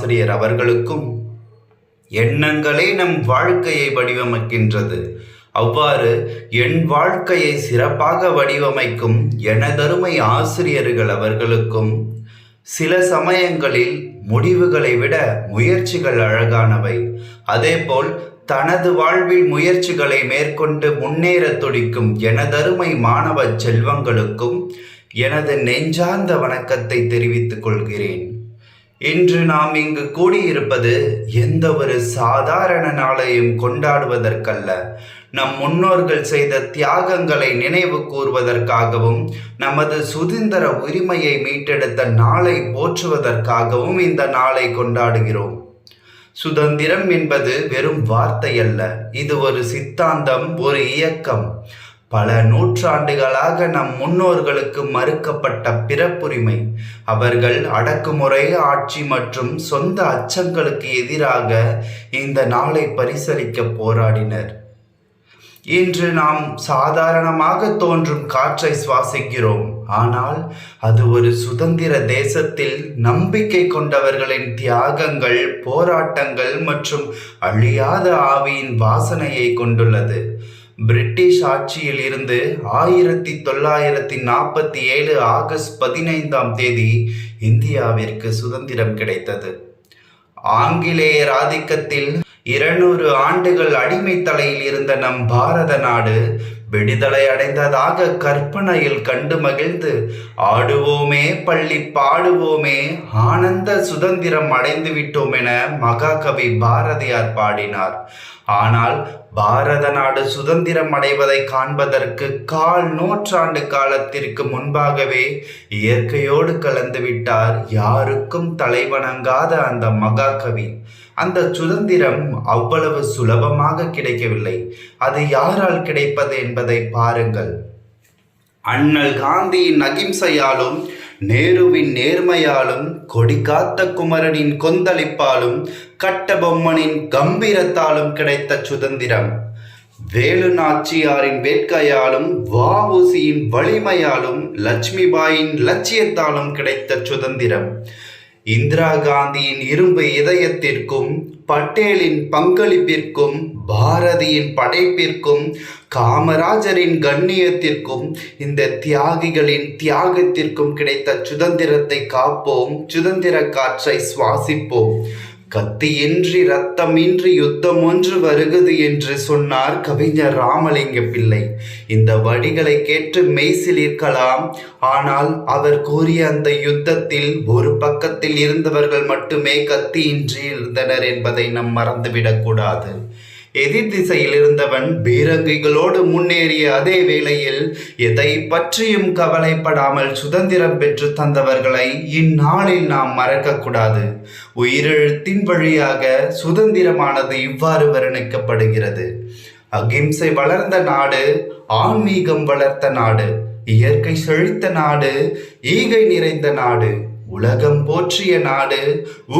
ஆசிரியர் அவர்களுக்கும் எண்ணங்களே நம் வாழ்க்கையை வடிவமைக்கின்றது. அவ்வாறு என் வாழ்க்கையை சிறப்பாக வடிவமைக்கும் எனதருமை ஆசிரியர்கள் அவர்களுக்கும் சில சமயங்களில் முடிவுகளை விட முயற்சிகள் அழகானவை. அதேபோல் தனது வாழ்வில் முயற்சிகளை மேற்கொண்டு முன்னேற துடிக்கும் எனதருமை மாணவ செல்வங்களுக்கும் எனது நெஞ்சார்ந்த வணக்கத்தை தெரிவித்துக் கொள்கிறேன். இன்று நாம் இங்கு கூடியிருப்பது எந்த ஒரு சாதாரண நாளையும் கொண்டாடுவதற்கல்ல. நம் முன்னோர்கள் செய்த தியாகங்களை நினைவு கூறுவதற்காகவும் நமது சுதந்திர உரிமையை மீட்டெடுத்த நாளை போற்றுவதற்காகவும் இந்த நாளை கொண்டாடுகிறோம். சுதந்திரம் என்பது வெறும் வார்த்தை அல்ல இது ஒரு சித்தாந்தம் ஒரு இயக்கம். பல நூற்றாண்டுகளாக நம் முன்னோர்களுக்கு மறுக்கப்பட்ட பிறப்புரிமை. அவர்கள் அடக்குமுறை ஆட்சி மற்றும் சொந்த அச்சங்களுக்கு எதிராக இந்த நாளை பரிசலிக்க போராடினர். இன்று நாம் சாதாரணமாக தோன்றும் காற்றை சுவாசிக்கிறோம். ஆனால் அது ஒரு சுதந்திர தேசத்தில் நம்பிக்கை கொண்டவர்களின் தியாகங்கள் போராட்டங்கள் மற்றும் அழியாத ஆவியின் வாசனையை கொண்டுள்ளது. பிரிட்டிஷ் ஆட்சியில் இருந்து ஆயிரத்தி தொள்ளாயிரத்தி நாற்பத்தி ஏழு ஆகஸ்ட் பதினைந்தாம் தேதி இந்தியாவிற்கு சுதந்திரம் கிடைத்தது. ஆங்கிலேயர் ஆதிக்கத்தில் இருநூறு ஆண்டுகள் அடிமை தலையில் இருந்த நம் பாரத நாடு விடுதலை அடைந்ததாக கற்பனையில் கண்டு மகிழ்ந்து ஆடுவோமே பள்ளி பாடுவோமே ஆனந்த சுதந்திரம் அடைந்து விட்டோம் என மகாகவி பாரதியார் பாடினார். ஆனால் பாரத நாடு சுதந்திரம் அடைவதை காண்பதற்கு கால் நூற்றாண்டு காலத்திற்கு முன்பாகவே இயற்கையோடு கலந்து விட்டார் யாருக்கும் தலைவணங்காத அந்த மகாகவி. அந்த சுதந்திரம் அவ்வளவு சுலபமாக கிடைக்கவில்லை. அது யாரால் கிடைப்பது என்பதை பாருங்கள். அண்ணல் காந்தியின் அகிம்சையாலும் நேருவின் நேர்மையாலும் கொடிகாத்த குமரனின் கொந்தளிப்பாலும் கட்டபொம்மனின் கம்பீரத்தாலும் கிடைத்த சுதந்திரம். வேலு நாச்சியாரின் வேட்கையாலும் வஉசியின் வலிமையாலும் லட்சுமிபாயின் லட்சியத்தாலும் கிடைத்த சுதந்திரம். இந்திரா காந்தியின் இரும்பு இதயத்திற்கும் பட்டேலின் பங்களிப்பிற்கும் பாரதியின் படைப்பிற்கும் காமராஜரின் கண்ணியத்திற்கும் இந்த தியாகிகளின் தியாகத்திற்கும் கிடைத்த சுதந்திரத்தை காப்போம் சுதந்திர காற்றை சுவாசிப்போம். கத்தியின்றி ரத்தமின்றி யுத்தம் ஒன்று வருகிறது என்று சொன்னார் கவிஞர் ராமலிங்க பிள்ளை. இந்த வடிகளை கேட்டு மெய்சிலிருக்கலாம் ஆனால் அவர் கூறிய அந்த யுத்தத்தில் ஒரு பக்கத்தில் இருந்தவர்கள் மட்டுமே கத்தியின்றி இருந்தனர் என்பதை நம் மறந்துவிடக்கூடாது எதிர் திசையில் இருந்தவன் பீரங்கிகளோடு முன்னேறிய அதே வேளையில் எதை பற்றியும் கவலைப்படாமல் சுதந்திரம் பெற்று தந்தவர்களை இந்நாளில் நாம் மறக்கக்கூடாது. உயிரெழுத்தின் வழியாக சுதந்திரமானது இவ்வாறு வர்ணிக்கப்படுகிறது. அகிம்சை வளர்ந்த நாடு ஆன்மீகம் வளர்த்த நாடு இயற்கை செழித்த நாடு ஈகை நிறைந்த நாடு உலகம் போற்றிய நாடு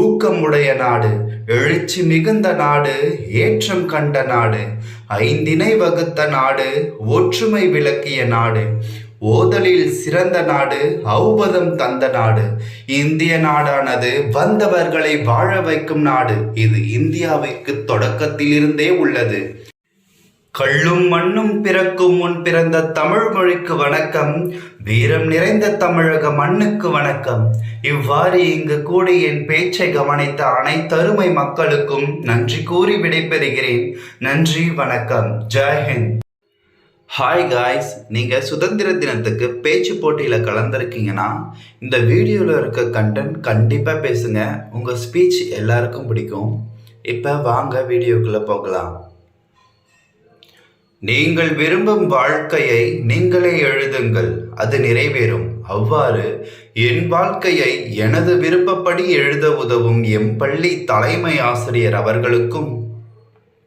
ஊக்கமுடைய நாடு எழுச்சி மிகுந்த நாடு ஏற்றம் கண்ட நாடு ஐந்தினை வகுத்த நாடு ஒற்றுமை விளக்கிய நாடு ஓதலில் சிறந்த நாடு ஔபதம் தந்த நாடு. இந்திய நாடானது வந்தவர்களை வாழ வைக்கும் நாடு. இது இந்தியாவிற்கு தொடக்கத்திலிருந்தே உள்ளது. கள்ளும் மண்ணும் பிறக்கும் முன் பிறந்த தமிழ் மொழிக்கு வணக்கம். வீரம் நிறைந்த தமிழக மண்ணுக்கு வணக்கம். இவ்வாறு இங்கு கூடி என் பேச்சை கவனித்த அனைத்தருமை மக்களுக்கும் நன்றி கூறி விடைபெறுகிறேன். நன்றி வணக்கம். ஜெய்ஹிந்த் ஹாய் காய்ஸ் நீங்கள் சுதந்திர தினத்துக்கு பேச்சு போட்டியில் கலந்துருக்கீங்கன்னா இந்த வீடியோவில் இருக்க கண்டென்ட் கண்டிப்பாக பேசுங்க. உங்கள் ஸ்பீச் எல்லாருக்கும் பிடிக்கும். இப்போ வாங்க வீடியோக்குள்ளே போகலாம். நீங்கள் விரும்பும் வாழ்க்கையை நீங்களே எழுதுங்கள் அது நிறைவேறும். அவ்வாறு என் வாழ்க்கையை எனது விருப்பப்படி எழுத உதவும் எம் பள்ளி தலைமை ஆசிரியர் அவர்களுக்கும்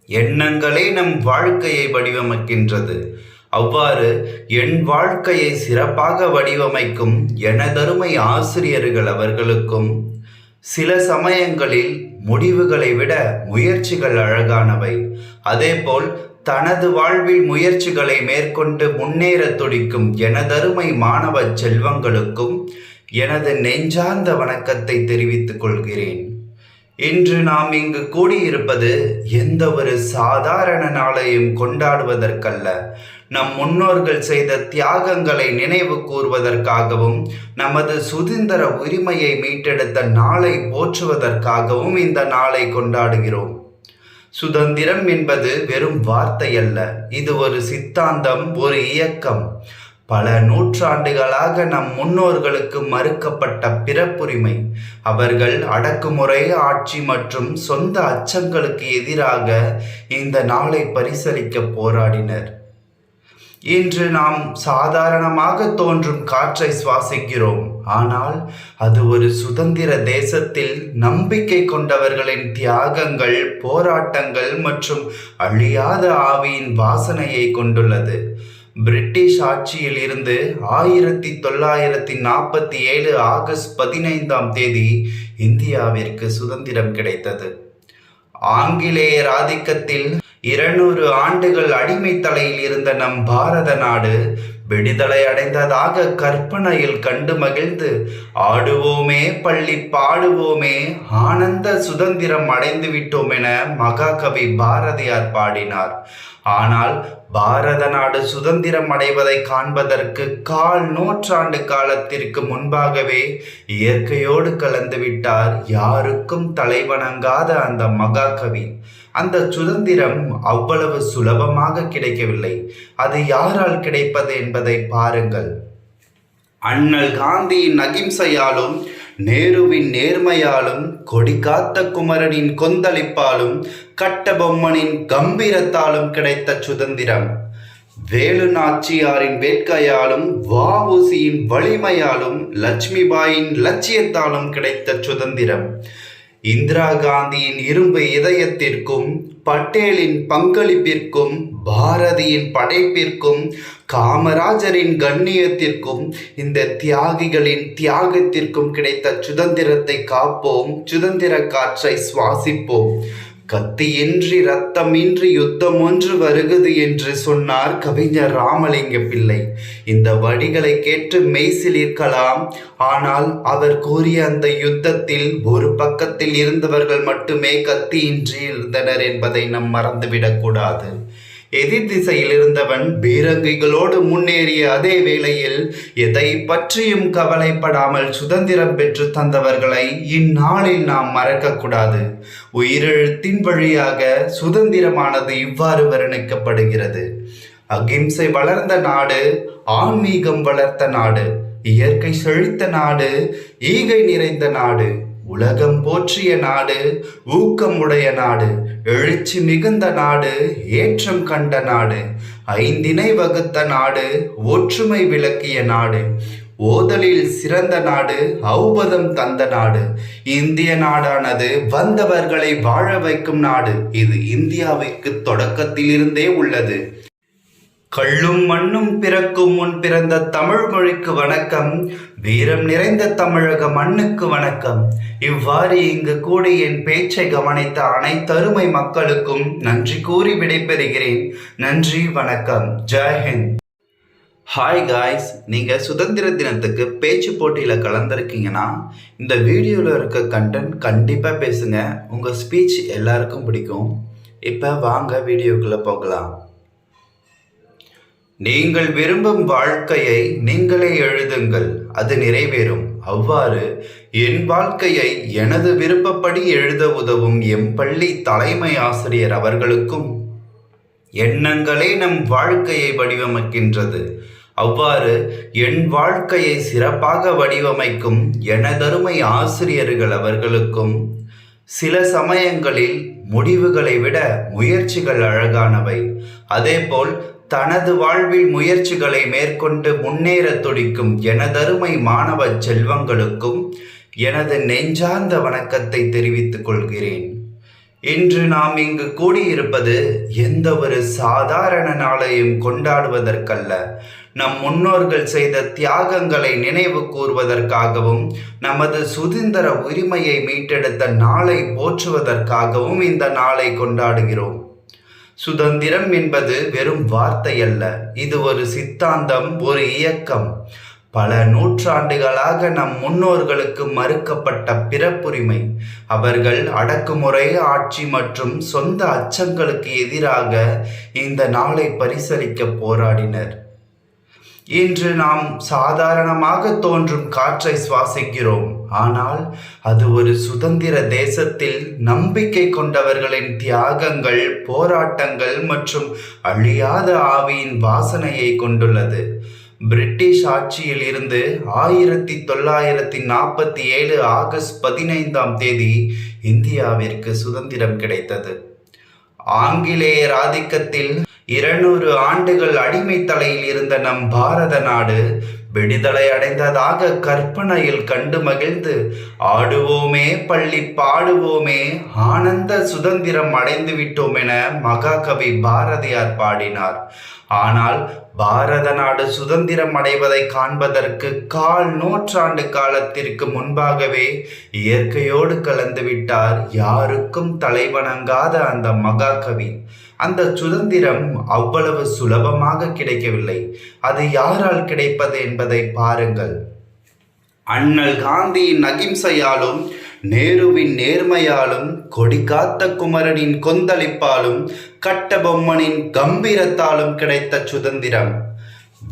எண்ணங்களே நம் வாழ்க்கையை வடிவமைக்கின்றது. அவ்வாறு என் வாழ்க்கையை சிறப்பாக வடிவமைக்கும் எனதருமை ஆசிரியர்கள் அவர்களுக்கும் சில சமயங்களில் முடிவுகளை விட முயற்சிகள் அழகானவை. அதேபோல் தனது வாழ்வில் முயற்சிகளை மேற்கொண்டு முன்னேற துடிக்கும் எனதருமை மாணவ செல்வங்களுக்கும் எனது நெஞ்சார்ந்த வணக்கத்தை தெரிவித்துக் கொள்கிறேன். இன்று நாம் இங்கு கூடியிருப்பது எந்த ஒரு சாதாரண நாளையும் கொண்டாடுவதற்கல்ல. நம் முன்னோர்கள் செய்த தியாகங்களை நினைவு கூறுவதற்காகவும் நமது சுதந்திர உரிமையை மீட்டெடுத்த நாளை போற்றுவதற்காகவும் இந்த நாளை கொண்டாடுகிறோம். சுதந்திரம் என்பது வெறும் வார்த்தை அல்ல இது ஒரு சித்தாந்தம் ஒரு இயக்கம். பல நூற்றாண்டுகளாக நம் முன்னோர்களுக்கு மறுக்கப்பட்ட பிறப்புரிமை. அவர்கள் அடக்குமுறை ஆட்சி மற்றும் சொந்த அச்சங்களுக்கு எதிராக இந்த நாளை பரிசளிக்க போராடினர். இன்று நாம் சாதாரணமாக தோன்றும் காற்றை சுவாசிக்கிறோம். ஆனால் அது ஒரு சுதந்திர தேசத்தில் நம்பிக்கை கொண்டவர்களின் தியாகங்கள் போராட்டங்கள் மற்றும் அழியாத ஆவியின் வாசனையை கொண்டுள்ளது. பிரிட்டிஷ் ஆட்சியில் இருந்து ஆயிரத்தி தொள்ளாயிரத்தி நாற்பத்தி ஏழு ஆகஸ்ட் பதினைந்தாம் தேதி இந்தியாவிற்கு சுதந்திரம் கிடைத்தது. ஆங்கிலேயர் ஆதிக்கத்தில் இருநூறு ஆண்டுகள் அடிமை தலையில் இருந்த நம் பாரத நாடு விடுதலை அடைந்ததாக கற்பனையில் கண்டு மகிழ்ந்து ஆடுவோமே பள்ளி பாடுவோமே ஆனந்த சுதந்திரம் அடைந்து விட்டோம் என மகாகவி பாரதியார் பாடினார். ஆனால் பாரத நாடு சுதந்திரம் அடைவதை காண்பதற்கு கால் நூற்றாண்டு காலத்திற்கு முன்பாகவே இயற்கையோடு கலந்து விட்டார் யாருக்கும் தலைவணங்காத அந்த மகாகவி. அந்த சுதந்திரம் அவ்வளவு சுலபமாக கிடைக்கவில்லை. அது யாரால் கிடைப்பது என்பதை பாருங்கள். அண்ணல் காந்தியின் அகிம்சையாலும் நேருவின் நேர்மையாலும் கொடிகாத்த குமரனின் கொந்தளிப்பாலும் கட்டபொம்மனின் கம்பீரத்தாலும் கிடைத்த சுதந்திரம். வேலு நாச்சியாரின் வேட்கையாலும் வாவுசியின் வலிமையாலும் லட்சுமிபாயின் லட்சியத்தாலும் கிடைத்த சுதந்திரம். இந்திரா காந்தியின் இரும்பு இதயத்திற்கும் பட்டேலின் பங்களிப்பிற்கும் பாரதியின் படைப்பிற்கும் காமராஜரின் கண்ணியத்திற்கும் இந்த தியாகிகளின் தியாகத்திற்கும் கிடைத்த சுதந்திரத்தை காப்போம் சுதந்திர காற்றை சுவாசிப்போம். கத்தியின்றி ரத்தமின்றி யுத்தம் ஒன்று வருகுது என்று சொன்னார் கவிஞர் ராமலிங்க பிள்ளை. இந்த வடிகளை கேட்டு மெய்சிலிருக்கலாம் ஆனால் அவர் கூறிய அந்த யுத்தத்தில் ஒரு பக்கத்தில் இருந்தவர்கள் மட்டுமே கத்தியின்றி இருந்தனர் என்பதை நம் மறந்துவிடக்கூடாது எதிர் திசையில் இருந்தவன் பீரங்கிகளோடு முன்னேறிய அதே வேளையில் எதை பற்றியும் கவலைப்படாமல் சுதந்திரம் பெற்று தந்தவர்களை இந்நாளில் நாம் மறக்கக்கூடாது. உயிரெழுத்தின் வழியாக சுதந்திரமானது இவ்வாறு வர்ணிக்கப்படுகிறது. அகிம்சை வளர்ந்த நாடு ஆன்மீகம் வளர்த்த நாடு இயற்கை செழித்த நாடு ஈகை நிறைந்த நாடு உலகம் போற்றிய நாடு ஊக்கமுடைய நாடு எழுச்சி மிகுந்த நாடு ஏற்றம் கண்ட நாடு ஐந்தினை வகுத்த நாடு ஒற்றுமை விளக்கிய நாடு ஓதலில் சிறந்த நாடு ஔபதம் தந்த நாடு. இந்திய நாடானது வந்தவர்களை வாழ வைக்கும் நாடு. இது இந்தியாவிற்கு தொடக்கத்திலிருந்தே உள்ளது. கள்ளும் மண்ணும் பிறக்கும் முன் பிறந்த தமிழ் மொழிக்கு வணக்கம். வீரம் நிறைந்த தமிழக மண்ணுக்கு வணக்கம். இவ்வாறு இங்கு கூடி என் பேச்சை கவனித்த அனைத்தருமை மக்களுக்கும் நன்றி கூறி விடைபெறுகிறேன். நன்றி வணக்கம். ஜெய்ஹிந்த் ஹாய் காய்ஸ் நீங்கள் சுதந்திர தினத்துக்கு பேச்சு போட்டியில் கலந்துருக்கீங்கன்னா இந்த வீடியோவில் இருக்க கண்டென்ட் கண்டிப்பாக பேசுங்க. உங்கள் ஸ்பீச் எல்லாருக்கும் பிடிக்கும். இப்போ வாங்க வீடியோக்குள்ளே போகலாம். நீங்கள் விரும்பும் வாழ்க்கையை நீங்களே எழுதுங்கள் அது நிறைவேறும். அவ்வாறு என் வாழ்க்கையை எனது விருப்பப்படி எழுத உதவும் எம் பள்ளி தலைமை ஆசிரியர் அவர்களுக்கும் எண்ணங்களே நம் வாழ்க்கையை வடிவமைக்கின்றது. அவ்வாறு என் வாழ்க்கையை சிறப்பாக வடிவமைக்கும் எனதருமை ஆசிரியர்கள் அவர்களுக்கும் சில சமயங்களில் முடிவுகளை விட முயற்சிகள் அழகானவை. அதேபோல் தனது வாழ்வில் முயற்சிகளை மேற்கொண்டு முன்னேற துடிக்கும் எனதருமை மாணவ செல்வங்களுக்கும் எனது நெஞ்சார்ந்த வணக்கத்தை தெரிவித்துக் கொள்கிறேன். இன்று நாம் இங்கு கூடியிருப்பது எந்த ஒரு சாதாரண நாளையும் கொண்டாடுவதற்கல்ல. நம் முன்னோர்கள் செய்த தியாகங்களை நினைவு கூறுவதற்காகவும் நமது சுதந்திர உரிமையை மீட்டெடுத்த நாளை போற்றுவதற்காகவும் இந்த நாளை கொண்டாடுகிறோம். சுதந்திரம் என்பது வெறும் வார்த்தை அல்ல. இது ஒரு சித்தாந்தம் ஒரு இயக்கம். பல நூற்றாண்டுகளாக நம் முன்னோர்களுக்கு மறுக்கப்பட்ட பிறப்புரிமை. அவர்கள் அடக்குமுறை ஆட்சி மற்றும் சொந்த அச்சங்களுக்கு எதிராக இந்த நாளை பரிசளிக்க போராடினர். இன்று நாம் சாதாரணமாக தோன்றும் காற்றை சுவாசிக்கிறோம். ஆனால் அது ஒரு சுதந்திர தேசத்தில் நம்பிக்கை கொண்டவர்களின் தியாகங்கள் போராட்டங்கள் மற்றும் அழியாத ஆவியின் வாசனையை கொண்டுள்ளது. பிரிட்டிஷ் ஆட்சியில் இருந்து ஆயிரத்தி தொள்ளாயிரத்தி நாற்பத்தி ஏழு ஆகஸ்ட் பதினைந்தாம் தேதி இந்தியாவிற்கு சுதந்திரம் கிடைத்தது. ஆங்கிலேயர் ஆதிக்கத்தில் இருநூறு ஆண்டுகள் அடிமை தலையில் இருந்த நம் பாரத நாடு விடுதலை அடைந்ததாக கற்பனையில் கண்டு மகிழ்ந்து ஆடுவோமே பள்ளி பாடுவோமே ஆனந்த சுதந்திரம் அடைந்து விட்டோம் என மகாகவி பாரதியார் பாடினார். ஆனால் பாரத நாடு சுதந்திரம் அடைவதை காண்பதற்கு கால் நூற்றாண்டு காலத்திற்கு முன்பாகவே இயற்கையோடு கலந்து விட்டார் யாருக்கும் தலைவணங்காத அந்த மகாகவி. அந்த சுதந்திரம் அவ்வளவு சுலபமாக கிடைக்கவில்லை. அது யாரால் கிடைப்பது என்பதை பாருங்கள். அண்ணல் காந்தியின் அகிம்சையாலும் நேருவின் நேர்மையாலும் கொடிகாத்த குமரனின் கொந்தளிப்பாலும் கட்டபொம்மனின் கம்பீரத்தாலும் கிடைத்த சுதந்திரம்.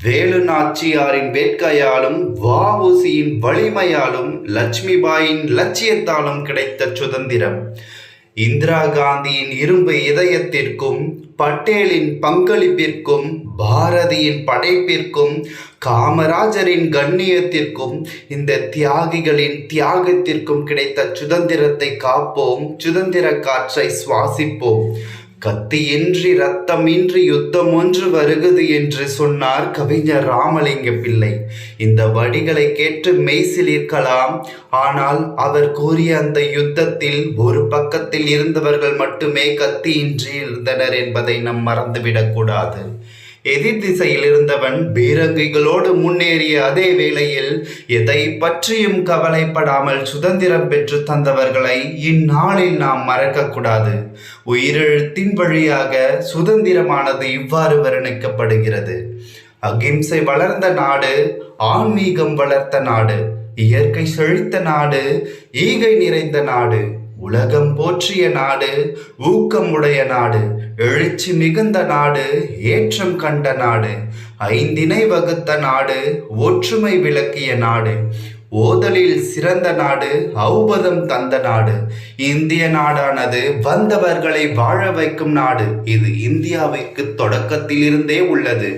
வேலு நாச்சியாரின் வேட்கையாலும் வஉசியின் வலிமையாலும் லட்சுமிபாயின் லட்சியத்தாலும் கிடைத்த சுதந்திரம். இந்திரா காந்தியின் இரும்பு இதயத்திற்கும் பட்டேலின் பங்களிப்பிற்கும் பாரதியின் படைப்பிற்கும் காமராஜரின் கண்ணியத்திற்கும் இந்த தியாகிகளின் தியாகத்திற்கும் கிடைத்த சுதந்திரத்தை காப்போம் சுதந்திர காற்றை சுவாசிப்போம். கத்தியின்றி ரத்தமின்றி யுத்தம் ஒன்று வருகிறது என்று சொன்னார் கவிஞர் ராமலிங்க பிள்ளை. இந்த வடிகளை கேட்டு மெய்சிலிருக்கலாம். ஆனால் அவர் கூறிய அந்த யுத்தத்தில் ஒரு பக்கத்தில் இருந்தவர்கள் மட்டுமே கத்தியின்றி இருந்தனர் என்பதை நம் மறந்துவிடக்கூடாது எதிர் திசையில் இருந்தவன் பீரங்கிகளோடு முன்னேறிய அதே வேளையில் எதை பற்றியும் கவலைப்படாமல் சுதந்திரம் பெற்று தந்தவர்களை இந்நாளில் நாம் மறக்கக்கூடாது. உயிரெழுத்தின் வழியாக சுதந்திரமானது இவ்வாறு வர்ணிக்கப்படுகிறது. அகிம்சை வளர்ந்த நாடு ஆன்மீகம் வளர்த்த நாடு இயற்கை செழித்த நாடு ஈகை நிறைந்த நாடு உலகம் போற்றிய நாடு ஊக்கமுடைய நாடு எழுச்சி மிகுந்த நாடு ஏற்றம் கண்ட நாடு ஐந்தினை வகுத்த நாடு ஒற்றுமை விளக்கிய நாடு ஓதலில் சிறந்த நாடு ஔபதம் தந்த நாடு. இந்திய நாடானது வந்தவர்களை வாழ வைக்கும் நாடு. இது இந்தியாவிற்கு தொடக்கத்திலிருந்தே உள்ளது.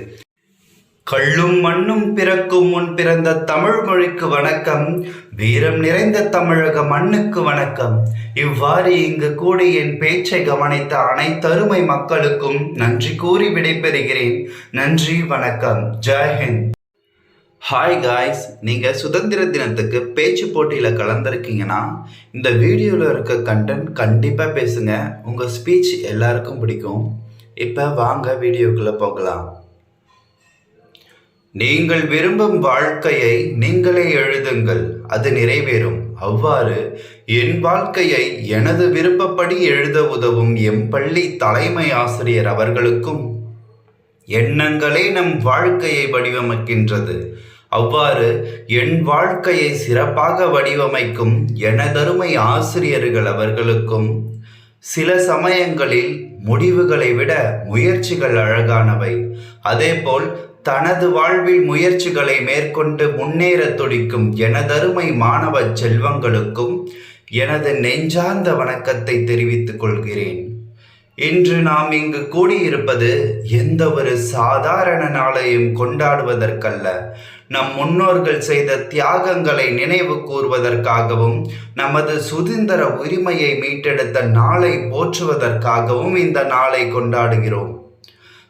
கள்ளும் மண்ணும் பிறக்கும் முன் பிறந்த தமிழ் மொழிக்கு வணக்கம். வீரம் நிறைந்த தமிழக மண்ணுக்கு வணக்கம். இவ்வாறு இங்கு கூடி என் பேச்சை கவனித்த அனைத்தருமை மக்களுக்கும் நன்றி கூறி விடைபெறுகிறேன். நன்றி வணக்கம். ஜெய்ஹிந்த் ஹாய் காய்ஸ் நீங்கள் சுதந்திர தினத்துக்கு பேச்சு போட்டியில் கலந்துருக்கீங்கன்னா இந்த வீடியோவில் இருக்க கண்டென்ட் கண்டிப்பாக பேசுங்க. உங்கள் ஸ்பீச் எல்லாருக்கும் பிடிக்கும். இப்போ வாங்க வீடியோக்குள்ளே போகலாம். நீங்கள் விரும்பும் வாழ்க்கையை நீங்களே எழுதுங்கள் அது நிறைவேறும். அவ்வாறு என் வாழ்க்கையை எனது விருப்பப்படி எழுத உதவும் எம் பள்ளி தலைமை ஆசிரியர் அவர்களுக்கும் எண்ணங்களே நம் வாழ்க்கையை வடிவமைக்கின்றது. அவ்வாறு என் வாழ்க்கையை சிறப்பாக வடிவமைக்கும் எனதருமை ஆசிரியர்கள் அவர்களுக்கும் சில சமயங்களில் முடிவுகளை விட முயற்சிகள் அழகானவை. அதேபோல் தனது வாழ்வில் முயற்சிகளை மேற்கொண்டு முன்னேற துடிக்கும் எனதருமை மாணவ செல்வங்களுக்கும் எனது நெஞ்சார்ந்த வணக்கத்தை தெரிவித்துக் கொள்கிறேன். இன்று நாம் இங்கு கூடியிருப்பது எந்த ஒரு சாதாரண நாளையும் கொண்டாடுவதற்கல்ல. நம் முன்னோர்கள் செய்த தியாகங்களை நினைவு கூறுவதற்காகவும் நமது சுதந்திர உரிமையை மீட்டெடுத்த நாளை போற்றுவதற்காகவும் இந்த நாளை கொண்டாடுகிறோம்.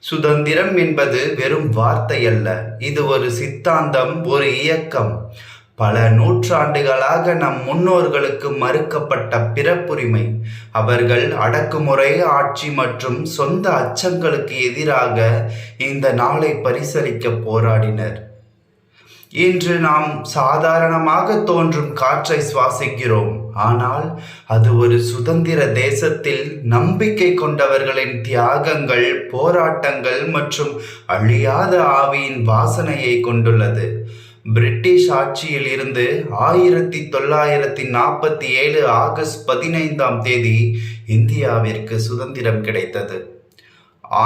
சுதந்திரம் என்பது வெறும் வார்த்தை அல்ல. இது ஒரு சித்தாந்தம் ஒரு இயக்கம். பல நூற்றாண்டுகளாக நம் முன்னோர்களுக்கு மறுக்கப்பட்ட பிறப்புரிமை. அவர்கள் அடக்குமுறை ஆட்சி மற்றும் சொந்த அச்சங்களுக்கு எதிராக இந்த நாளை பரிசளிக்க போராடினர். இன்று நாம் சாதாரணமாக தோன்றும் காற்றை சுவாசிக்கிறோம். ஆனால் அது ஒரு சுதந்திர தேசத்தில் நம்பிக்கை கொண்டவர்களின் தியாகங்கள் போராட்டங்கள் மற்றும் அழியாத ஆவியின் வாசனையை கொண்டுள்ளது. பிரிட்டிஷ் ஆட்சியில் இருந்து ஆயிரத்தி தொள்ளாயிரத்தி நாற்பத்தி ஏழு ஆகஸ்ட் பதினைந்தாம் தேதி இந்தியாவிற்கு சுதந்திரம் கிடைத்தது.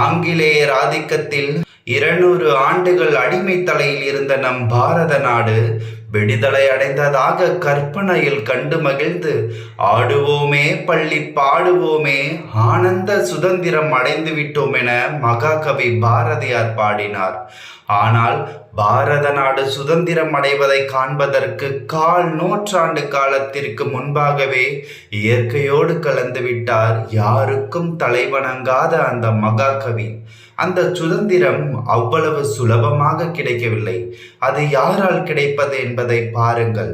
ஆங்கிலேயர் ஆதிக்கத்தில் இருநூறு ஆண்டுகள் அடிமை தலையில் இருந்த நம் பாரத நாடு விடுதலை அடைந்ததாக கற்பனையில் கண்டு மகிழ்ந்து ஆடுவோமே பள்ளி பாடுவோமே ஆனந்த சுதந்திரம் அடைந்து விட்டோம் என மகாகவி பாரதியார் பாடினார். ஆனால் பாரத நாடு சுதந்திரம் அடைவதை காண்பதற்கு கால் நூற்றாண்டு காலத்திற்கு முன்பாகவே இயற்கையோடு கலந்து விட்டார் யாருக்கும் தலைவணங்காத அந்த மகாகவி. அந்த சுதந்திரம் அவ்வளவு சுலபமாக கிடைக்கவில்லை. அது யாரால் கிடைப்பது என்பதை பாருங்கள்.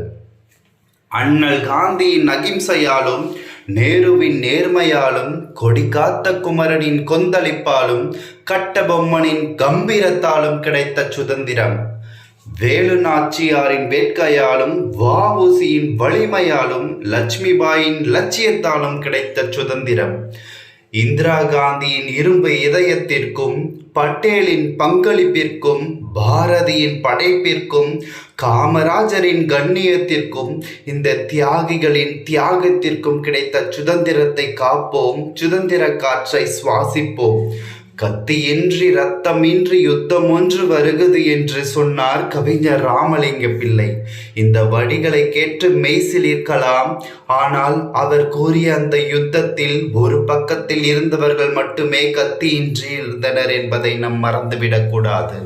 அண்ணல் காந்தியின் அகிம்சையாலும் நேருவின் நேர்மையாலும் கொடிகாத்த குமரனின் கொந்தளிப்பாலும் கட்டபொம்மனின் கம்பீரத்தாலும் கிடைத்த சுதந்திரம். வேலு நாச்சியாரின் வேட்கையாலும் வாவுசியின் வலிமையாலும் லட்சுமிபாயின் லட்சியத்தாலும் கிடைத்த சுதந்திரம். இந்திரா காந்தியின் இரும்பு இதயத்திற்கும் பட்டேலின் பங்களிப்பிற்கும் பாரதியின் படைப்பிற்கும் காமராஜரின் கண்ணியத்திற்கும் இந்த தியாகிகளின் தியாகத்திற்கும் கிடைத்த சுதந்திரத்தை காப்போம் சுதந்திர காற்றை சுவாசிப்போம். கத்தியின்றி ரத்தமின்றி யுத்தம் ஒன்று வருகிறது என்று சொன்னார் கவிஞர் ராமலிங்க பிள்ளை. இந்த வடிகளை கேட்டு மெய்சிலிருக்கலாம் ஆனால் அவர் கூறிய அந்த யுத்தத்தில் ஒரு பக்கத்தில் இருந்தவர்கள் மட்டுமே கத்தியின்றி இருந்தனர் என்பதை நம் மறந்துவிடக்கூடாது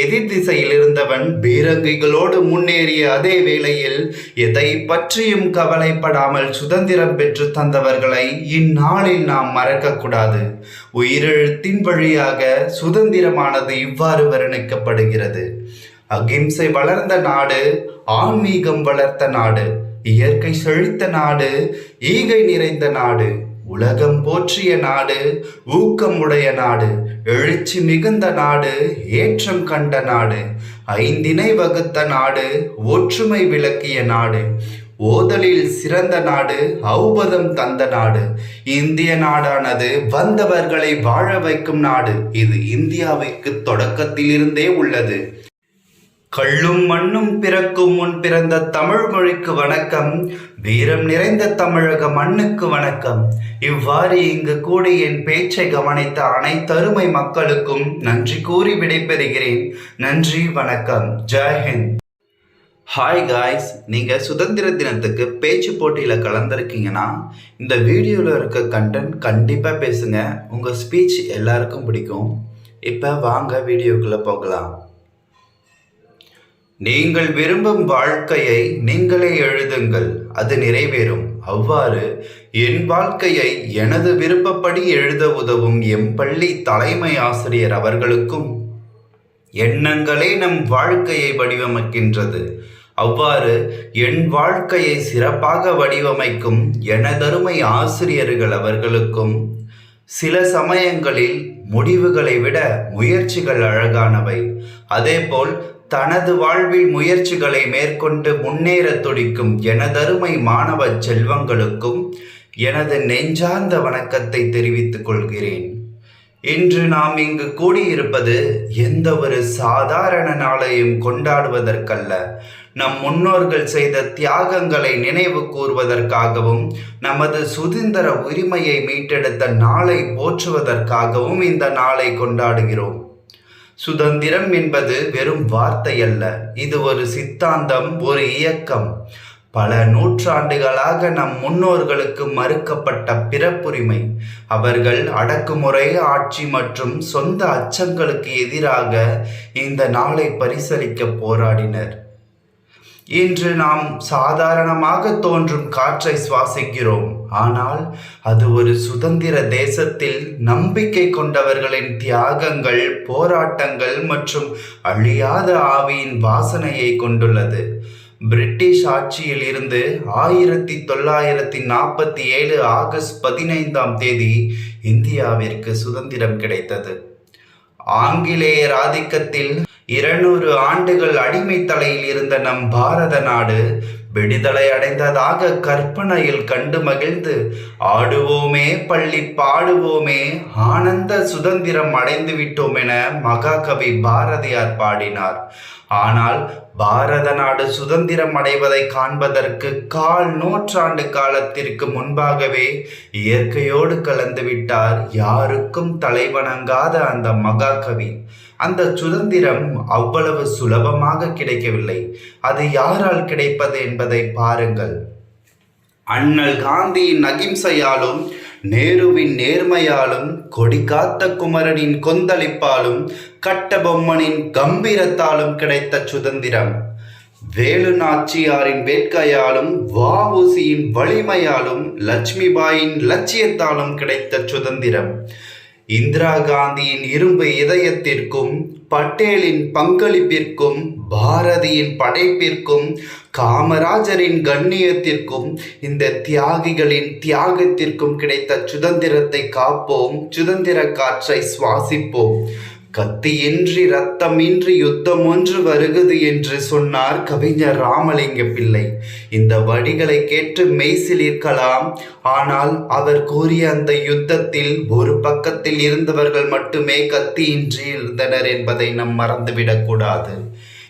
எதிர் திசையில் இருந்தவன் பீரங்கிகளோடு முன்னேறிய அதே வேளையில் எதை பற்றியும் கவலைப்படாமல் சுதந்திரம் பெற்று தந்தவர்களை இந்நாளில் நாம் மறக்கக்கூடாது. உயிரெழுத்தின் வழியாக சுதந்திரமானது இவ்வாறு வர்ணிக்கப்படுகிறது. அகிம்சை வளர்ந்த நாடு ஆன்மீகம் வளர்த்த நாடு இயற்கை செழித்த நாடு ஈகை நிறைந்த நாடு உலகம் போற்றிய நாடு ஊக்கம் உடைய நாடு எழுச்சி மிகுந்த நாடு ஏற்றம் கண்ட நாடு ஐந்தினை வகுத்த நாடு ஒற்றுமை விளக்கிய நாடு ஓதலில் சிறந்த நாடு ஔபதம் தந்த நாடு. இந்திய நாடானது வந்தவர்களை வாழ வைக்கும் நாடு. இது இந்தியாவிற்கு தொடக்கத்திலிருந்தே உள்ளது. கள்ளும் மண்ணும் பிறக்கும் முன் பிறந்த தமிழ் மொழிக்கு வணக்கம். வீரம் நிறைந்த தமிழக மண்ணுக்கு வணக்கம். இவ்வாறு இங்கு கூடி என் பேச்சை கவனித்த அனைத்தருமை மக்களுக்கும் நன்றி கூறி விடைபெறுகிறேன். நன்றி வணக்கம். ஜெய்ஹிந்த் ஹாய் காய்ஸ் நீங்கள் சுதந்திர தினத்துக்கு பேச்சு போட்டியில் கலந்துருக்கீங்கன்னா இந்த வீடியோவில் இருக்க கண்டென்ட் கண்டிப்பாக பேசுங்க. உங்கள் ஸ்பீச் எல்லாருக்கும் பிடிக்கும். இப்போ வாங்க வீடியோக்குள்ளே போகலாம். நீங்கள் விரும்பும் வாழ்க்கையை நீங்களே எழுதுங்கள் அது நிறைவேறும். அவ்வாறு என் வாழ்க்கையை எனது விருப்பப்படி எழுத உதவும் எம் பள்ளி தலைமை ஆசிரியர் அவர்களுக்கும் எண்ணங்களே நம் வாழ்க்கையை வடிவமைக்கின்றது. அவ்வாறு என் வாழ்க்கையை சிறப்பாக வடிவமைக்கும் எனதருமை ஆசிரியர்கள் அவர்களுக்கும் சில சமயங்களில் முடிவுகளை விட முயற்சிகள் அழகானவை. அதேபோல் தனது வாழ்வில் முயற்சிகளை மேற்கொண்டு முன்னேற துடிக்கும் எனதருமை மாணவ செல்வங்களுக்கும் எனது நெஞ்சார்ந்த வணக்கத்தை தெரிவித்துக் கொள்கிறேன். இன்று நாம் இங்கு கூடியிருப்பது எந்த ஒரு சாதாரண நாளையும் கொண்டாடுவதற்கல்ல. நம் முன்னோர்கள் செய்த தியாகங்களை நினைவு கூறுவதற்காகவும் நமது சுதந்திர உரிமையை மீட்டெடுத்த நாளை போற்றுவதற்காகவும் இந்த நாளை கொண்டாடுகிறோம். சுதந்திரம் என்பது வெறும் வார்த்தை அல்ல. இது ஒரு சித்தாந்தம் ஒரு இயக்கம். பல நூற்றாண்டுகளாக நம் முன்னோர்களுக்கு மறுக்கப்பட்ட பிறப்புரிமை. அவர்கள் அடக்குமுறை ஆட்சி மற்றும் சொந்த அச்சங்களுக்கு எதிராக இந்த நாளை பரிசளிக்க போராடினர். இன்று நாம் சாதாரணமாக தோன்றும் காற்றை சுவாசிக்கிறோம். ஆனால் அது ஒரு சுதந்திர தேசத்தில் நம்பிக்கை கொண்டவர்களின் தியாகங்கள் போராட்டங்கள் மற்றும் அழியாத ஆவியின் வாசனையை கொண்டுள்ளது. பிரிட்டிஷ் ஆட்சியில் இருந்து ஆயிரத்தி தொள்ளாயிரத்தி நாற்பத்தி ஏழு ஆகஸ்ட் பதினைந்தாம் தேதி இந்தியாவிற்கு சுதந்திரம் கிடைத்தது. ஆங்கிலேயர் ஆதிக்கத்தில் இருநூறு ஆண்டுகள் அடிமை தலையில் இருந்த நம் பாரத நாடு விடுதலை அடைந்ததாக கற்பனையில் கண்டு மகிழ்ந்து ஆடுவோமே பள்ளி பாடுவோமே ஆனந்த சுதந்திரம் அடைந்து விட்டோம் என மகாகவி பாரதியார் பாடினார். ஆனால் பாரத நாடு சுதந்திரம் அடைவதை காண்பதற்கு கால் நூற்றாண்டு காலத்திற்கு முன்பாகவே இயற்கையோடு கலந்து விட்டார் யாருக்கும் தலைவணங்காத அந்த மகாகவி. அந்த சுதந்திரம் அவ்வளவு சுலபமாக கிடைக்கவில்லை. அது யாரால் கிடைப்பது என்பதை பாருங்கள். அண்ணல் காந்தியின் அகிம்சையாலும் நேருவின் நேர்மையாலும் கொடிகாத்த குமரனின் கொந்தளிப்பாலும் கட்டபொம்மனின் கம்பீரத்தாலும் கிடைத்த சுதந்திரம். வேலு நாச்சியாரின் வேட்கையாலும் வஉசியின் வலிமையாலும் லட்சுமிபாயின் லட்சியத்தாலும் கிடைத்த சுதந்திரம். இந்திரா காந்தியின் இரும்பு இதயத்திற்கும் பட்டேலின் பங்களிப்பிற்கும் பாரதியின் படைப்பிற்கும் காமராஜரின் கண்ணியத்திற்கும் இந்த தியாகிகளின் தியாகத்திற்கும் கிடைத்த சுதந்திரத்தை காப்போம் சுதந்திர காற்றை சுவாசிப்போம். கத்தியின்றி ரத்தமின்றி யுத்தம் ஒன்று வருகிறது என்று சொன்னார் கவிஞர் ராமலிங்க பிள்ளை. இந்த வடிகளை கேட்டு மெய்சிலிருக்கலாம். ஆனால் அவர் கூறிய அந்த யுத்தத்தில் ஒரு பக்கத்தில் இருந்தவர்கள் மட்டுமே கத்தியின்றி இருந்தனர் என்பதை நம் மறந்துவிடக்கூடாது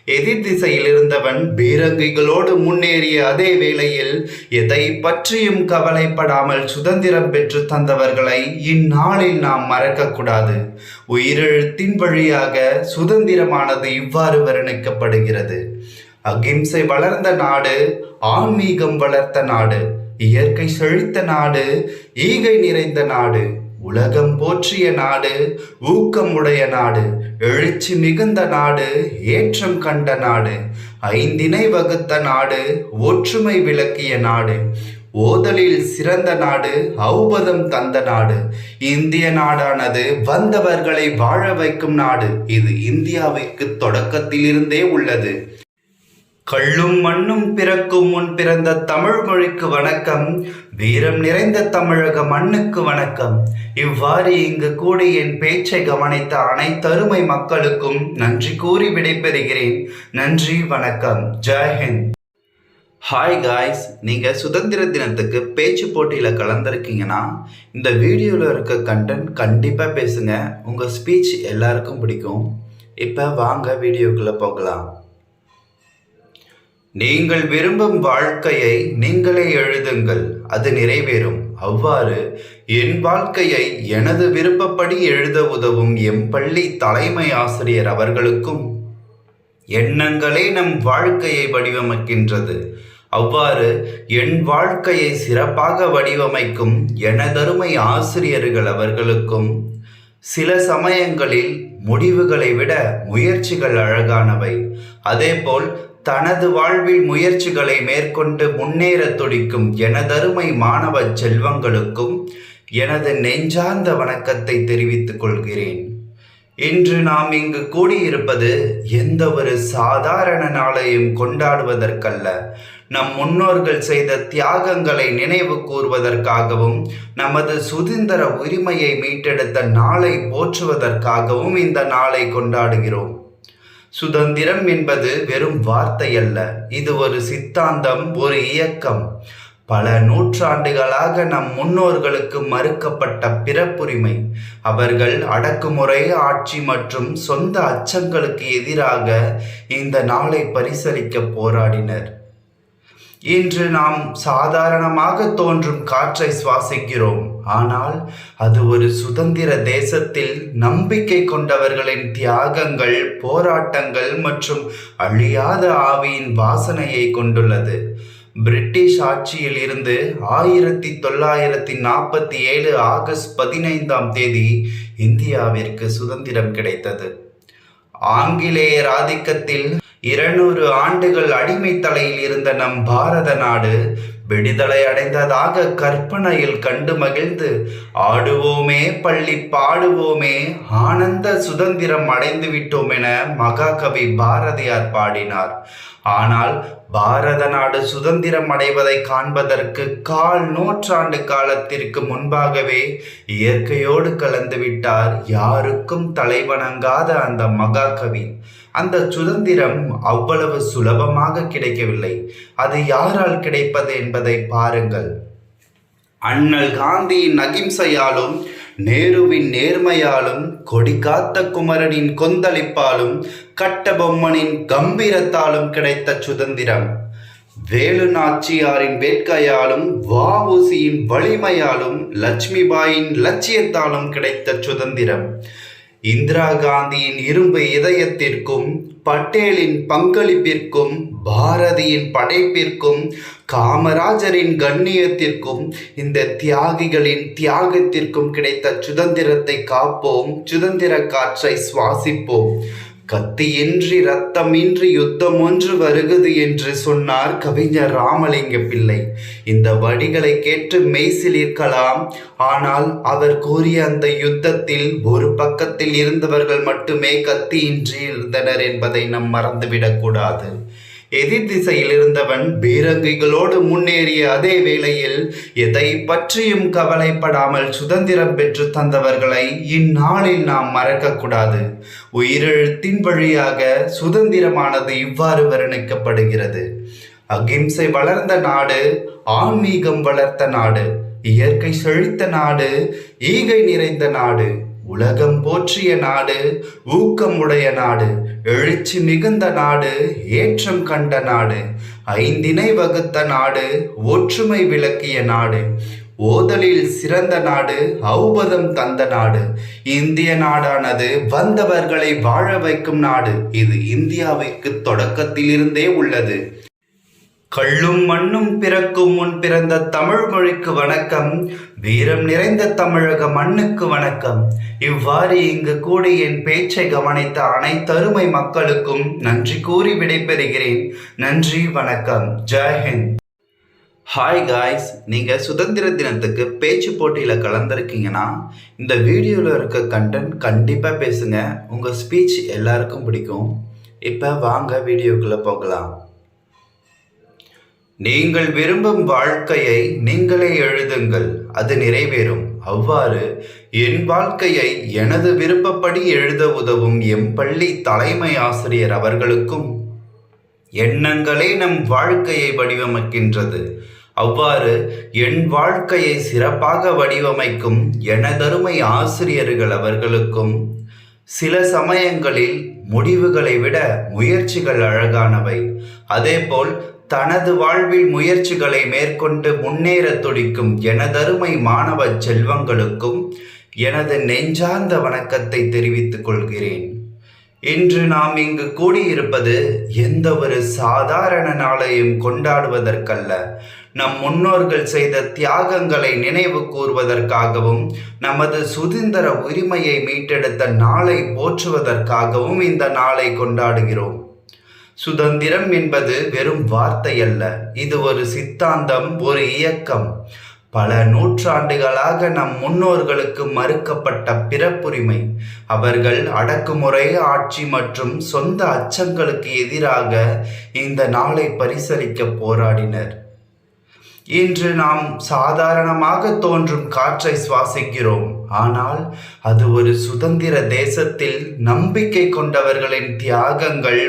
எதிர் திசையில் இருந்தவன் பீரங்கிகளோடு முன்னேறிய அதே வேளையில் எதை பற்றியும் கவலைப்படாமல் சுதந்திரம் பெற்று தந்தவர்களை இந்நாளில் நாம் மறக்கக்கூடாது. உயிரெழுத்தின் வழியாக சுதந்திரமானது இவ்வாறு வர்ணிக்கப்படுகிறது. அகிம்சை வளர்ந்த நாடு ஆன்மீகம் வளர்த்த நாடு இயற்கை செழித்த நாடு ஈகை நிறைந்த நாடு உலகம் போற்றிய நாடு ஊக்கமுடைய நாடு எழுச்சி மிகுந்த நாடு ஏற்றம் கண்ட நாடு ஐந்தினை வகுத்த நாடு ஒற்றுமை விளக்கிய நாடு ஓதலில் சிறந்த நாடு ஔபதம் தந்த நாடு இந்திய நாடானது வந்தவர்களை வாழ வைக்கும் நாடு இது இந்தியாவிற்கு தொடக்கத்திலிருந்தே உள்ளது. கள்ளும் மண்ணும் பிறக்கும் முன் பிறந்த தமிழ் மொழிக்கு வணக்கம். வீரம் நிறைந்த தமிழக மண்ணுக்கு வணக்கம். இவ்வாறு இங்கு கூடி என் பேச்சை கவனித்த அனைத்தருமை மக்களுக்கும் நன்றி கூறி விடைபெறுகிறேன். நன்றி வணக்கம். ஜெய்ஹிந்த் ஹாய் காய்ஸ் நீங்கள் சுதந்திர தினத்துக்கு பேச்சு போட்டியில் கலந்துருக்கீங்கன்னா இந்த வீடியோவில் இருக்க கண்டென்ட் கண்டிப்பாக பேசுங்க. உங்கள் ஸ்பீச் எல்லாருக்கும் பிடிக்கும். இப்போ வாங்க வீடியோக்குள்ளே போகலாம். நீங்கள் விரும்பும் வாழ்க்கையை நீங்களே எழுதுங்கள் அது நிறைவேறும். அவ்வாறு என் வாழ்க்கையை எனது விருப்பப்படி எழுத உதவும் எம் பள்ளி தலைமை ஆசிரியர் அவர்களுக்கும் எண்ணங்களே நம் வாழ்க்கையை வடிவமைக்கின்றது. அவ்வாறு என் வாழ்க்கையை சிறப்பாக வடிவமைக்கும் எனதருமை ஆசிரியர்கள் அவர்களுக்கும் சில சமயங்களில் முடிவுகளை விட முயற்சிகள் அழகானவை. அதேபோல் தனது வாழ்வில் முயற்சிகளை மேற்கொண்டு முன்னேற துடிக்கும் எனதருமை மாணவ செல்வங்களுக்கும் எனது நெஞ்சார்ந்த வணக்கத்தை தெரிவித்துக் கொள்கிறேன். இன்று நாம் இங்கு கூடியிருப்பது எந்த ஒரு சாதாரண நாளையும் கொண்டாடுவதற்கல்ல. நம் முன்னோர்கள் செய்த தியாகங்களை நினைவு கூறுவதற்காகவும் நமது சுதந்திர உரிமையை மீட்டெடுத்த நாளை போற்றுவதற்காகவும் இந்த நாளை கொண்டாடுகிறோம். சுதந்திரம் என்பது வெறும் வார்த்தை அல்ல. இது ஒரு சித்தாந்தம் ஒரு இயக்கம். பல நூற்றாண்டுகளாக நம் முன்னோர்களுக்கு மறுக்கப்பட்ட பிறப்புரிமை. அவர்கள் அடக்குமுறை ஆட்சி மற்றும் சொந்த அச்சங்களுக்கு எதிராக இந்த நாளை பரிசளிக்க போராடினர். இன்று நாம் சாதாரணமாக தோன்றும் காற்றை சுவாசிக்கிறோம். ஆனால் அது ஒரு சுதந்திர தேசத்தில் நம்பிக்கை கொண்டவர்களின் தியாகங்கள் போராட்டங்கள் மற்றும் அழியாத ஆவியின் வாசனையை கொண்டுள்ளது. பிரிட்டிஷ் ஆட்சியில் இருந்து ஆயிரத்தி தொள்ளாயிரத்தி நாற்பத்தி ஏழு ஆகஸ்ட் பதினைந்தாம் தேதி இந்தியாவிற்கு சுதந்திரம் கிடைத்தது. ஆங்கிலேயர் ஆதிக்கத்தில் இருநூறு ஆண்டுகள் அடிமை தலையில் இருந்த நம் பாரத நாடு விடுதலை அடைந்ததாக கற்பனையில் கண்டு மகிழ்ந்து ஆடுவோமே பள்ளி பாடுவோமே ஆனந்த சுதந்திரம் அடைந்து விட்டோம் என மகாகவி பாரதியார் பாடினார். ஆனால் பாரத நாடு சுதந்திரம் அடைவதை காண்பதற்கு கால் நூற்றாண்டு காலத்திற்கு முன்பாகவே இயற்கையோடு கலந்து விட்டார் யாருக்கும் தலைவணங்காத அந்த மகாகவி. அந்த சுதந்திரம் அவ்வளவு சுலபமாக கிடைக்கவில்லை. அது யாரால் கிடைப்பது என்பதை பாருங்கள். அண்ணல் காந்தியின் அகிம்சையாலும் நேருவின் நேர்மையாலும் கொடிகாத்த குமரனின் கொந்தளிப்பாலும் கட்டபொம்மனின் கம்பீரத்தாலும் கிடைத்த சுதந்திரம். வேலு நாச்சியாரின் வேட்கையாலும் வாவுசியின் வலிமையாலும் லட்சுமிபாயின் லட்சியத்தாலும் கிடைத்த சுதந்திரம். இந்திரா காந்தியின் இரும்பு இதயத்திற்கும் பட்டேலின் பங்களிப்பிற்கும் பாரதியின் படைப்பிற்கும் காமராஜரின் கண்ணியத்திற்கும் இந்த தியாகிகளின் தியாகத்திற்கும் கிடைத்த சுதந்திரத்தை காப்போம் சுதந்திர காற்றை சுவாசிப்போம். கத்தியின்றி ரத்தமின்றி யுத்தம் ஒன்று வருகுது என்று சொன்னார் கவிஞர் ராமலிங்க பிள்ளை. இந்த வடிகளை கேட்டு மெய்சிலிருக்கலாம் ஆனால் அவர் கூறிய அந்த யுத்தத்தில் ஒரு பக்கத்தில் இருந்தவர்கள் மட்டுமே கத்தியின்றி இருந்தனர் என்பதை நம் மறந்துவிடக்கூடாது எதிர் திசையில் இருந்தவன் பீரங்கிகளோடு முன்னேறிய அதே வேளையில் எதை பற்றியும் கவலைப்படாமல் சுதந்திரம் பெற்று தந்தவர்களை இந்நாளில் நாம் மறக்கக்கூடாது. உயிரெழுத்தின் வழியாக சுதந்திரமானது இவ்வாறு வர்ணிக்கப்படுகிறது. அகிம்சை வளர்ந்த நாடு ஆன்மீகம் வளர்த்த நாடு இயற்கை செழித்த நாடு ஈகை நிறைந்த நாடு உலகம் போற்றிய நாடு ஊக்கம் உடைய நாடு எழுச்சி மிகுந்த நாடு ஏற்றம் கண்ட நாடு ஐந்தினை வகுத்த நாடு ஒற்றுமை விளக்கிய நாடு ஓதலில் சிறந்த நாடு ஔபதம் தந்த நாடு. இந்திய நாடானது வந்தவர்களை வாழ வைக்கும் நாடு. இது இந்தியாவிற்கு தொடக்கத்திலிருந்தே உள்ளது. கள்ளும் மண்ணும் பிறக்கும் முன் பிறந்த தமிழ் மொழிக்கு வணக்கம். வீரம் நிறைந்த தமிழக மண்ணுக்கு வணக்கம். இவ்வாறு இங்கு கூடி என் பேச்சை கவனித்த அனைத்தருமை மக்களுக்கும் நன்றி கூறி விடைபெறுகிறேன். நன்றி வணக்கம். ஜெய்ஹிந்த் ஹாய் காய்ஸ் நீங்கள் சுதந்திர தினத்துக்கு பேச்சு போட்டியில் கலந்துருக்கீங்கன்னா இந்த வீடியோவில் இருக்க கண்டென்ட் கண்டிப்பாக பேசுங்க. உங்கள் ஸ்பீச் எல்லாருக்கும் பிடிக்கும். இப்போ வாங்க வீடியோக்குள்ளே போகலாம். நீங்கள் விரும்பும் வாழ்க்கையை நீங்களே எழுதுங்கள் அது நிறைவேறும். அவ்வாறு என் வாழ்க்கையை எனது விருப்பப்படி எழுத உதவும் எம் பள்ளி தலைமை ஆசிரியர் அவர்களுக்கும் எண்ணங்களே நம் வாழ்க்கையை வடிவமைக்கின்றது. அவ்வாறு என் வாழ்க்கையை சிறப்பாக வடிவமைக்கும் எனதருமை ஆசிரியர்கள் அவர்களுக்கும் சில சமயங்களில் முடிவுகளை விட முயற்சிகள் அழகானவை. அதேபோல் தனது வாழ்வில் முயற்சிகளை மேற்கொண்டு முன்னேற துடிக்கும் எனதருமை மாணவ செல்வங்களுக்கும் எனது நெஞ்சார்ந்த வணக்கத்தை தெரிவித்துக் கொள்கிறேன். இன்று நாம் இங்கு கூடியிருப்பது எந்த ஒரு சாதாரண நாளையும் கொண்டாடுவதற்கல்ல. நம் முன்னோர்கள் செய்த தியாகங்களை நினைவு கூறுவதற்காகவும் நமது சுதந்திர உரிமையை மீட்டெடுத்த நாளை போற்றுவதற்காகவும் இந்த நாளை கொண்டாடுகிறோம். சுதந்திரம் என்பது வெறும் வார்த்தை அல்ல. இது ஒரு சித்தாந்தம் ஒரு இயக்கம். பல நூற்றாண்டுகளாக நம் முன்னோர்களுக்கு மறுக்கப்பட்ட பிறப்புரிமை. அவர்கள் அடக்குமுறை ஆட்சி மற்றும் சொந்த அச்சங்களுக்கு எதிராக இந்த நாளை பரிசலிக்க போராடினர். இன்று நாம் சாதாரணமாக தோன்றும் காற்றை சுவாசிக்கிறோம். ஆனால் அது ஒரு சுதந்திர தேசத்தில் நம்பிக்கை கொண்டவர்களின் தியாகங்கள்